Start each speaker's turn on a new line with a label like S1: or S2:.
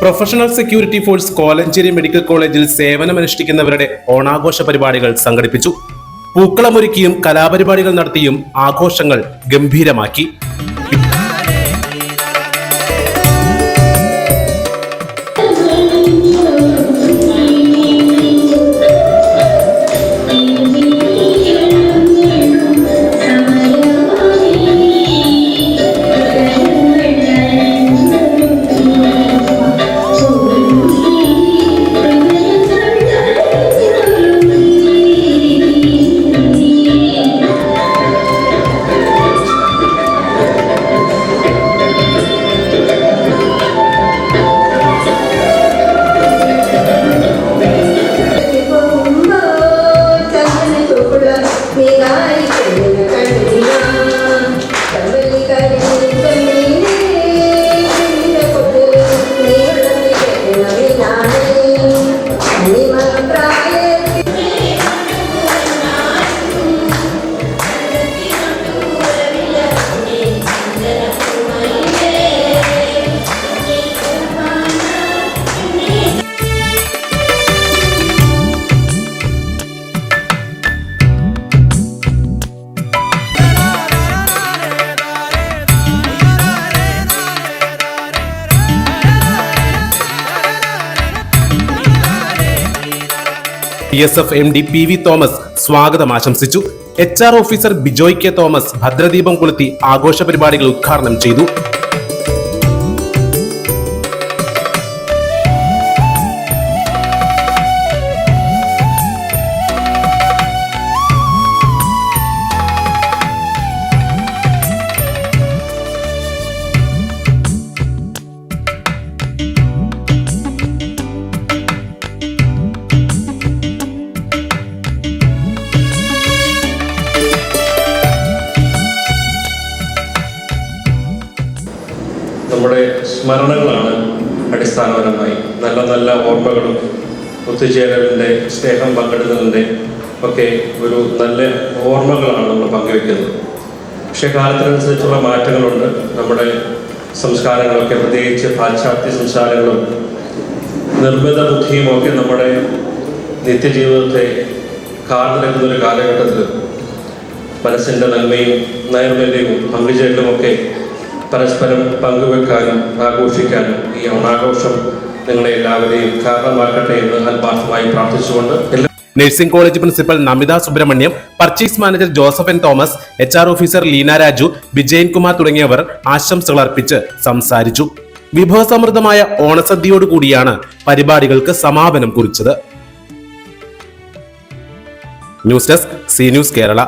S1: Professional security force Kolenchery medical കോളേജിൽ സേവനമനുഷ്ഠിക്കുന്നവരുടെ ഓണാഘോഷ പരിപാടികൾ സംഘടിപ്പിച്ചു. പൂക്കളമൊരുക്കിയും കലാപരിപാടികൾ നടത്തിയും ആഘോഷങ്ങൾ ഗംഭീരമാക്കി. P S F M D P V Thomas സ്വാഗതം ആശംസിച്ചു. H R officer Bijoy K Thomas ഭദ്രദീപം കൊളുത്തി ആഘോഷ പരിപാടികൾ ഉദ്ഘാടനം ചെയ്തു.
S2: നമ്മുടെ സ്മരണകളാണ് അടിസ്ഥാനപരമായി. നല്ല നല്ല ഓർമ്മകളും ഒത്തുചേരലിന്റെ സ്നേഹം പങ്കിടുന്നതിന്റെ ഒക്കെ ഒരു നല്ല ഓർമ്മകളാണ് നമ്മൾ പങ്കുവെക്കുന്നത്. പക്ഷേ കാലത്തിനനുസരിച്ചുള്ള മാറ്റങ്ങളുണ്ട്. നമ്മുടെ സംസ്കാരങ്ങളൊക്കെ പ്രത്യേകിച്ച് പാശ്ചാത്യ സംസ്കാരങ്ങളും നിർമ്മിത ബുദ്ധിയുമൊക്കെ നമ്മുടെ നിത്യജീവിതത്തെ കാർന്നിരക്കുന്ന ഒരു കാലഘട്ടത്തിൽ മനസ്സിന്റെ നന്മയും നൈർമല്യവും പങ്കുചേരലുമൊക്കെ പരസ്പരം പങ്കുവെക്കാനും ആഘോഷിക്കാനും ഈ ഓണാഘോഷം നിങ്ങളെ എല്ലാവരെയും കാരണമാക്കട്ടെ എന്ന് ആത്മാർത്ഥമായി പ്രാർത്ഥിച്ചുകൊണ്ട്
S1: nursing college principal Namitha Subramaniam purchase manager Joseph N Thomas H R officer Leena Raju Vijayan Kumar തുടങ്ങിയവർ ആശംസകൾ അർപ്പിച്ച് സംസാരിച്ചു. വിഭവസമൃദ്ധമായ ഓണസദ്യയോടുകൂടിയാണ് പരിപാടികൾക്ക് സമാപനം കുറിച്ചത്. News desk C news Kerala.